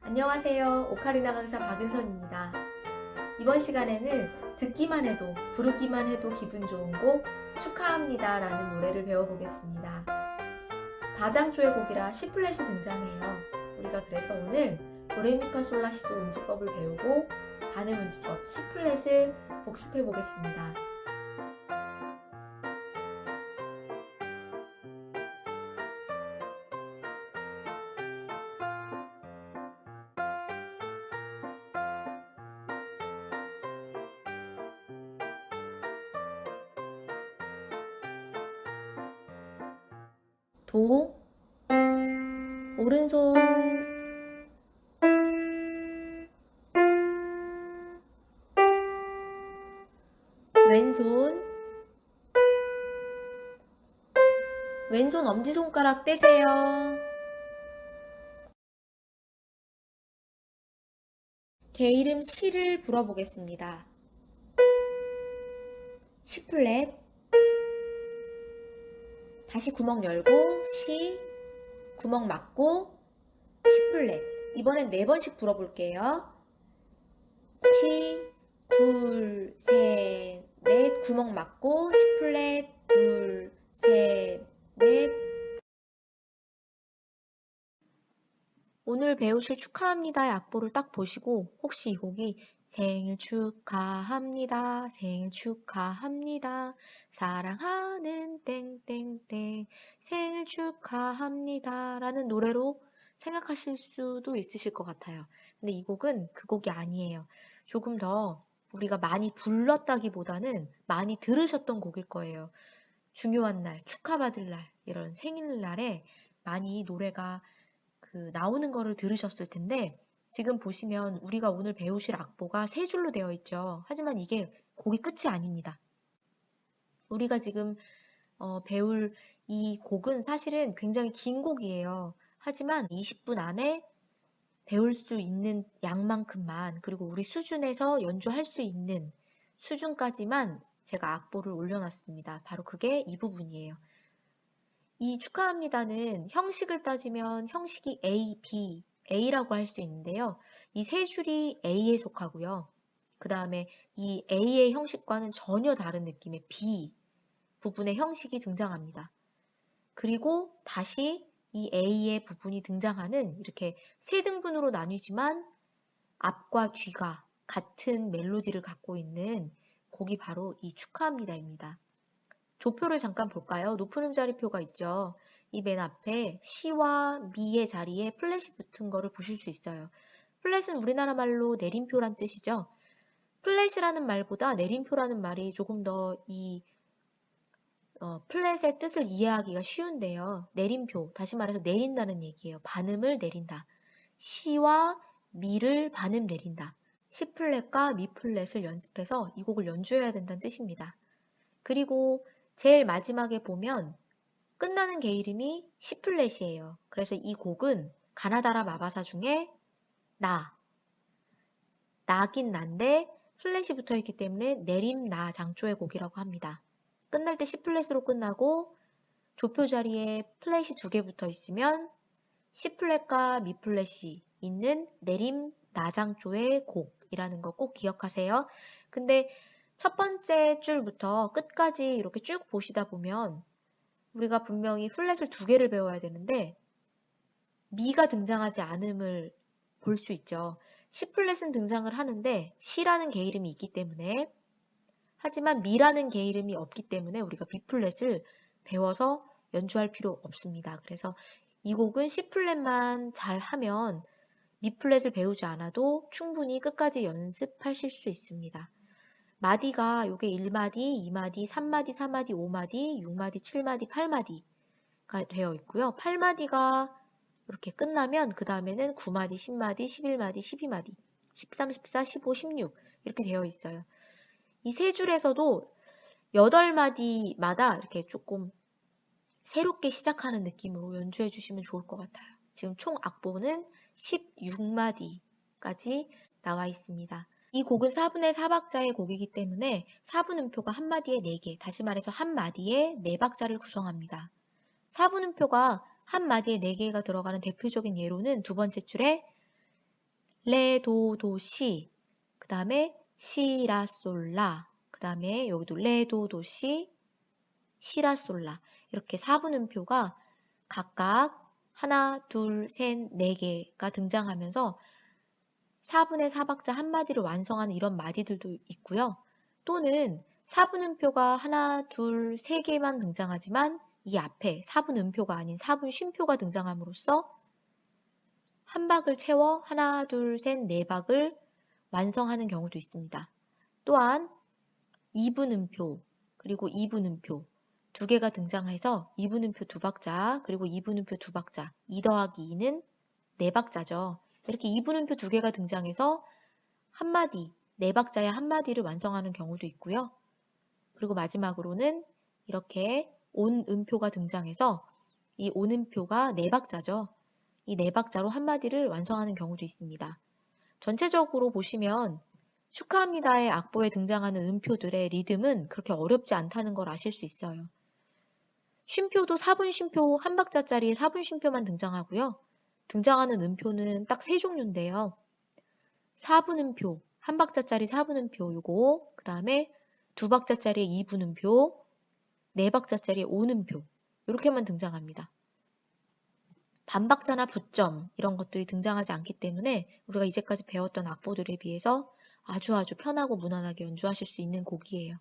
안녕하세요. 오카리나 강사 박은선입니다. 이번 시간에는 듣기만 해도, 부르기만 해도 기분 좋은 곡 축하합니다 라는 노래를 배워보겠습니다. 바장조의 곡이라 C 플랫이 등장해요. 우리가 그래서 오늘 도레미파솔라시도 운지법을 배우고 반음 운지법 C 플랫을 복습해 보겠습니다. 도 오른손 왼손 왼손 엄지손가락 떼세요. 개 이름 C를 불어보겠습니다. 플랫 다시 구멍 열고 C 구멍 막고 플랫 이번엔 네 번씩 불어볼게요. C 둘, 셋, 넷 구멍 막고 플랫 둘, 셋, 넷. 오늘 배우실 축하합니다의 악보를 딱 보시고 혹시 이 곡이 생일 축하합니다. 생일 축하합니다. 사랑하는 땡땡땡 생일 축하합니다. 라는 노래로 생각하실 수도 있으실 것 같아요. 근데 이 곡은 그 곡이 아니에요. 조금 더 우리가 많이 불렀다기보다는 많이 들으셨던 곡일 거예요. 중요한 날, 축하받을 날, 이런 생일날에 많이 노래가 그 나오는 거를 들으셨을 텐데 지금 보시면 우리가 오늘 배우실 악보가 세 줄로 되어 있죠. 하지만 이게 곡이 끝이 아닙니다. 우리가 지금 어, 배울 이 곡은 사실은 굉장히 긴 곡이에요. 하지만 20분 안에 배울 수 있는 양만큼만 그리고 우리 수준에서 연주할 수 있는 수준까지만 제가 악보를 올려놨습니다. 바로 그게 이 부분이에요. 이 축하합니다는 형식을 따지면 형식이 A, B, A라고 할 수 있는데요. 이 세 줄이 A에 속하고요. 그 다음에 이 A의 형식과는 전혀 다른 느낌의 B 부분의 형식이 등장합니다. 그리고 다시 이 A의 부분이 등장하는 이렇게 세 등분으로 나뉘지만 앞과 뒤가 같은 멜로디를 갖고 있는 곡이 바로 이 축하합니다입니다. 조표를 잠깐 볼까요? 높은 음자리표가 있죠. 이 맨 앞에 시와 미의 자리에 플랫이 붙은 거를 보실 수 있어요. 플랫은 우리나라 말로 내림표란 뜻이죠. 플랫이라는 말보다 내림표라는 말이 조금 더이 어, 플랫의 뜻을 이해하기가 쉬운데요. 내림표, 다시 말해서 내린다는 얘기예요. 반음을 내린다. 시와 미를 반음 내린다. 시 플랫과 미 플랫을 연습해서 이 곡을 연주해야 된다는 뜻입니다. 그리고 제일 마지막에 보면 끝나는 개 이름이 시 플랫이에요. 그래서 이 곡은 가나다라 마바사 중에 나, 나긴 난데 플랫이 붙어 있기 때문에 내림 나 장조의 곡이라고 합니다. 끝날 때 C 플랫으로 끝나고 조표 자리에 플랫이 두 개 붙어 있으면 C 플랫과 미 플랫이 있는 내림 나장조의 곡이라는 거 꼭 기억하세요. 근데 첫 번째 줄부터 끝까지 이렇게 쭉 보시다 보면 우리가 분명히 플랫을 두 개를 배워야 되는데 미가 등장하지 않음을 볼 수 있죠. C 플랫은 등장을 하는데 C라는 개 이름이 있기 때문에 하지만 미라는 개 이름이 없기 때문에 우리가 B 플랫을 배워서 연주할 필요 없습니다. 그래서 이 곡은 C 플랫만 잘 하면 미 플랫을 배우지 않아도 충분히 끝까지 연습하실 수 있습니다. 마디가 요게 1마디, 2마디, 3마디, 4마디, 5마디, 6마디, 7마디, 8마디가 되어 있고요. 8마디가 이렇게 끝나면 그 다음에는 9마디, 10마디, 11마디, 12마디, 13, 14, 15, 16 이렇게 되어 있어요. 이 세 줄에서도 8마디마다 이렇게 조금 새롭게 시작하는 느낌으로 연주해 주시면 좋을 것 같아요. 지금 총 악보는 16마디까지 나와 있습니다. 이 곡은 4분의 4박자의 곡이기 때문에 4분음표가 한 마디에 4개, 다시 말해서 한 마디에 4박자를 구성합니다. 4분음표가 한 마디에 4개가 들어가는 대표적인 예로는 두 번째 줄에 레, 도, 도, 시. 그 다음에 시, 라, 솔, 라. 그 다음에 여기도 레, 도, 도, 시, 시, 라, 솔, 라. 이렇게 4분음표가 각각 하나, 둘, 셋, 네 개가 등장하면서 4분의 4박자 한마디를 완성하는 이런 마디들도 있고요. 또는 4분음표가 하나, 둘, 세 개만 등장하지만 이 앞에 4분음표가 아닌 4분 쉼표가 등장함으로써 한 박을 채워 하나, 둘, 셋, 네 박을 완성하는 경우도 있습니다. 또한 2분음표 그리고 2분음표 두 개가 등장해서 2분음표 두 박자 그리고 2분음표 두 박자 2 더하기 2는 네 박자죠. 이렇게 2분음표 두 개가 등장해서 한마디 네 박자의 한마디를 완성하는 경우도 있고요. 그리고 마지막으로는 이렇게 온음표가 등장해서 이 온음표가 네 박자죠. 이 네 박자로 한마디를 완성하는 경우도 있습니다. 전체적으로 보시면 축하합니다의 악보에 등장하는 음표들의 리듬은 그렇게 어렵지 않다는 걸 아실 수 있어요. 쉼표도 4분 쉼표 한 박자짜리 4분 쉼표만 등장하고요. 등장하는 음표는 딱 세 종류인데요. 4분 음표, 한 박자짜리 4분 음표 요거, 그 다음에 두 박자짜리 2분 음표, 네 박자짜리 5음표 이렇게만 등장합니다. 반박자나 부점 이런 것들이 등장하지 않기 때문에 우리가 이제까지 배웠던 악보들에 비해서 아주 아주 편하고 무난하게 연주하실 수 있는 곡이에요.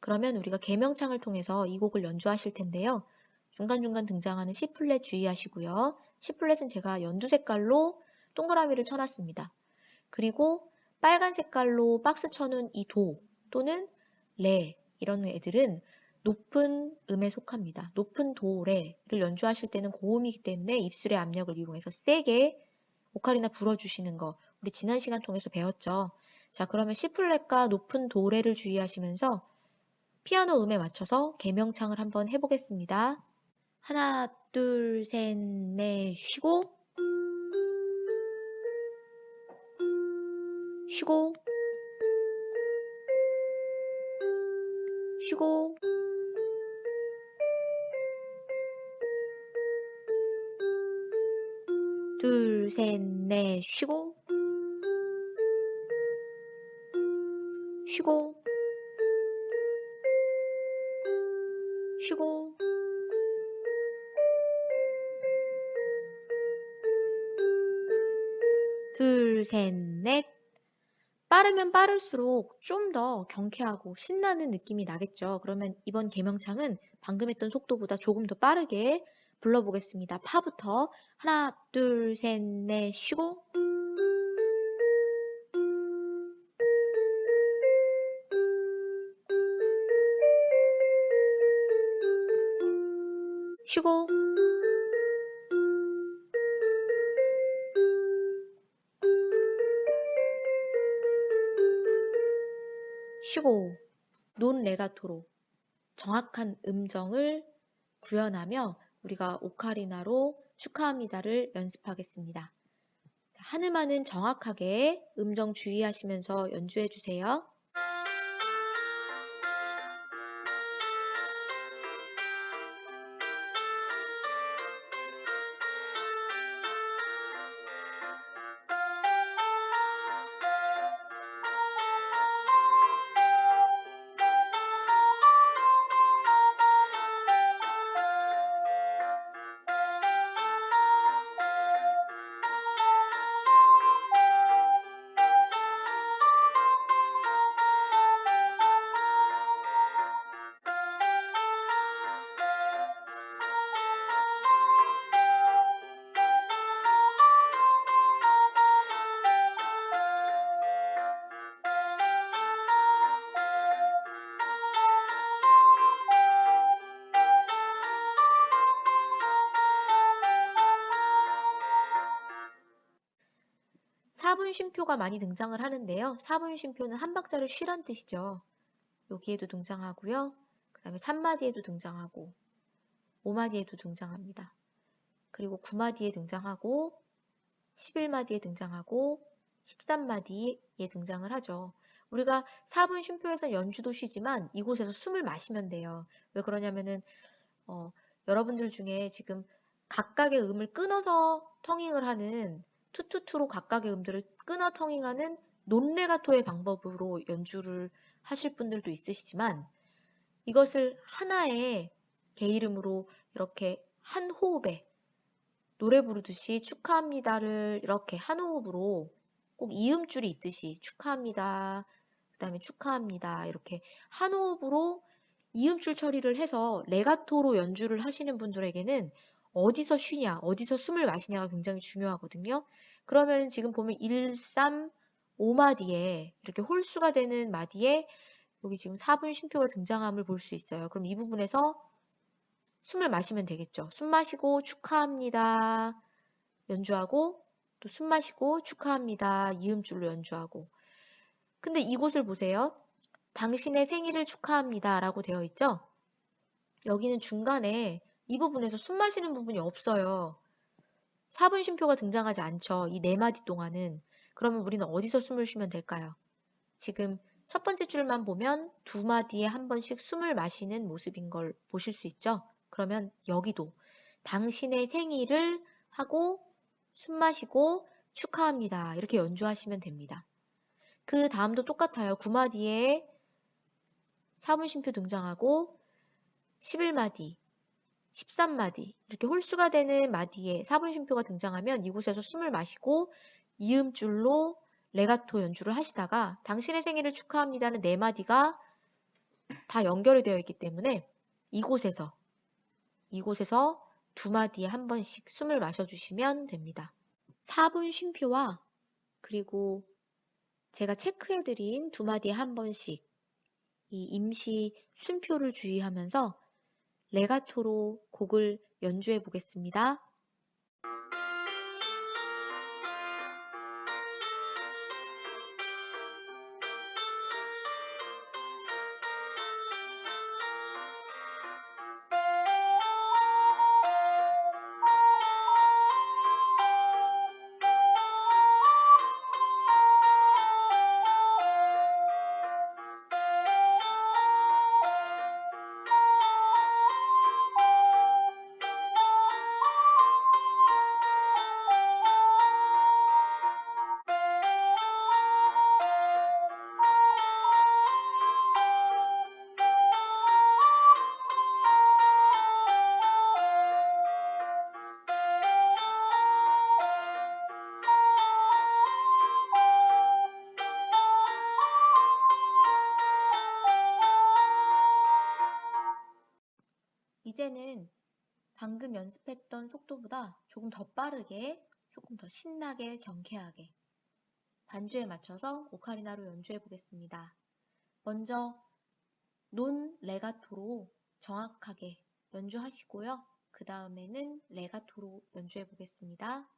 그러면 우리가 개명창을 통해서 이 곡을 연주하실 텐데요. 중간중간 등장하는 C플랫 주의하시고요. C플랫은 제가 연두 색깔로 동그라미를 쳐놨습니다. 그리고 빨간 색깔로 박스 쳐놓은 이 도 또는 레 이런 애들은 높은 음에 속합니다. 높은 도, 레를 연주하실 때는 고음이기 때문에 입술의 압력을 이용해서 세게 오카리나 불어주시는 거 우리 지난 시간 통해서 배웠죠. 자 그러면 C플랫과 높은 도, 레를 주의하시면서 피아노 음에 맞춰서 개명창을 한번 해보겠습니다. 하나, 둘, 셋, 넷, 쉬고. 쉬고. 쉬고. 둘, 셋, 넷, 쉬고. 쉬고. 쉬고 둘, 셋, 넷 빠르면 빠를수록 좀 더 경쾌하고 신나는 느낌이 나겠죠. 그러면 이번 개명창은 방금 했던 속도보다 조금 더 빠르게 불러보겠습니다. 파부터 하나, 둘, 셋, 넷 쉬고 쉬고 쉬고 논 레가토로 정확한 음정을 구현하며 우리가 오카리나로 축하합니다를 연습하겠습니다. 한음하는 정확하게 음정 주의하시면서 연주해 주세요. 4분 쉼표가 많이 등장을 하는데요. 4분 쉼표는 한 박자를 쉬란 뜻이죠. 여기에도 등장하고요. 그 다음에 3마디에도 등장하고 5마디에도 등장합니다. 그리고 9마디에 등장하고 11마디에 등장하고 13마디에 등장을 하죠. 우리가 4분 쉼표에서 연주도 쉬지만 이곳에서 숨을 마시면 돼요. 왜 그러냐면은 어, 여러분들 중에 지금 각각의 음을 끊어서 텅잉을 하는 투투투로 각각의 음들을 끊어 텅잉하는 논레가토의 방법으로 연주를 하실 분들도 있으시지만 이것을 하나의 개 이름으로 이렇게 한 호흡에 노래 부르듯이 축하합니다를 이렇게 한 호흡으로 꼭 이음줄이 있듯이 축하합니다. 그 다음에 축하합니다. 이렇게 한 호흡으로 이음줄 처리를 해서 레가토로 연주를 하시는 분들에게는 어디서 쉬냐, 어디서 숨을 마시냐가 굉장히 중요하거든요. 그러면 지금 보면 1, 3, 5마디에 이렇게 홀수가 되는 마디에 여기 지금 4분 쉼표가 등장함을 볼 수 있어요. 그럼 이 부분에서 숨을 마시면 되겠죠. 숨 마시고 축하합니다. 연주하고 또 숨 마시고 축하합니다. 이음줄로 연주하고. 근데 이곳을 보세요. 당신의 생일을 축하합니다. 라고 되어 있죠. 여기는 중간에 이 부분에서 숨 마시는 부분이 없어요. 4분 쉼표가 등장하지 않죠. 이 네 마디 동안은. 그러면 우리는 어디서 숨을 쉬면 될까요? 지금 첫 번째 줄만 보면 두 마디에 한 번씩 숨을 마시는 모습인 걸 보실 수 있죠? 그러면 여기도 당신의 생일을 하고 숨 마시고 축하합니다. 이렇게 연주하시면 됩니다. 그 다음도 똑같아요. 9마디에 4분 쉼표 등장하고 11마디, 13마디 이렇게 홀수가 되는 마디에 4분 쉼표가 등장하면 이곳에서 숨을 마시고 이음줄로 레가토 연주를 하시다가 당신의 생일을 축하합니다는 네 마디가 다 연결이 되어 있기 때문에 이곳에서 이곳에서 두 마디에 한 번씩 숨을 마셔주시면 됩니다. 4분 쉼표와 그리고 제가 체크해드린 두 마디에 한 번씩 이 임시 숨표를 주의하면서 레가토로 곡을 연주해 보겠습니다. 했던 속도보다 조금 더 빠르게, 조금 더 신나게, 경쾌하게 반주에 맞춰서 오카리나로 연주해 보겠습니다. 먼저 논 레가토로 정확하게 연주하시고요. 그 다음에는 레가토로 연주해 보겠습니다.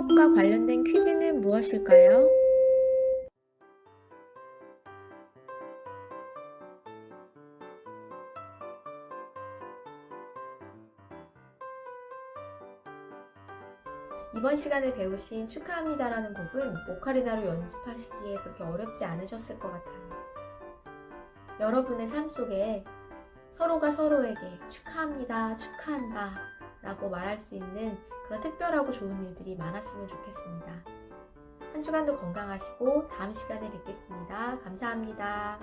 수업과 관련된 퀴즈는 무엇일까요? 이번 시간에 배우신 축하합니다라는 곡은 오카리나로 연습하시기에 그렇게 어렵지 않으셨을 것 같아요. 여러분의 삶 속에 서로가 서로에게 축하합니다, 축하한다 라고 말할 수 있는 그런 특별하고 좋은 일들이 많았으면 좋겠습니다. 한 주간도 건강하시고 다음 시간에 뵙겠습니다. 감사합니다.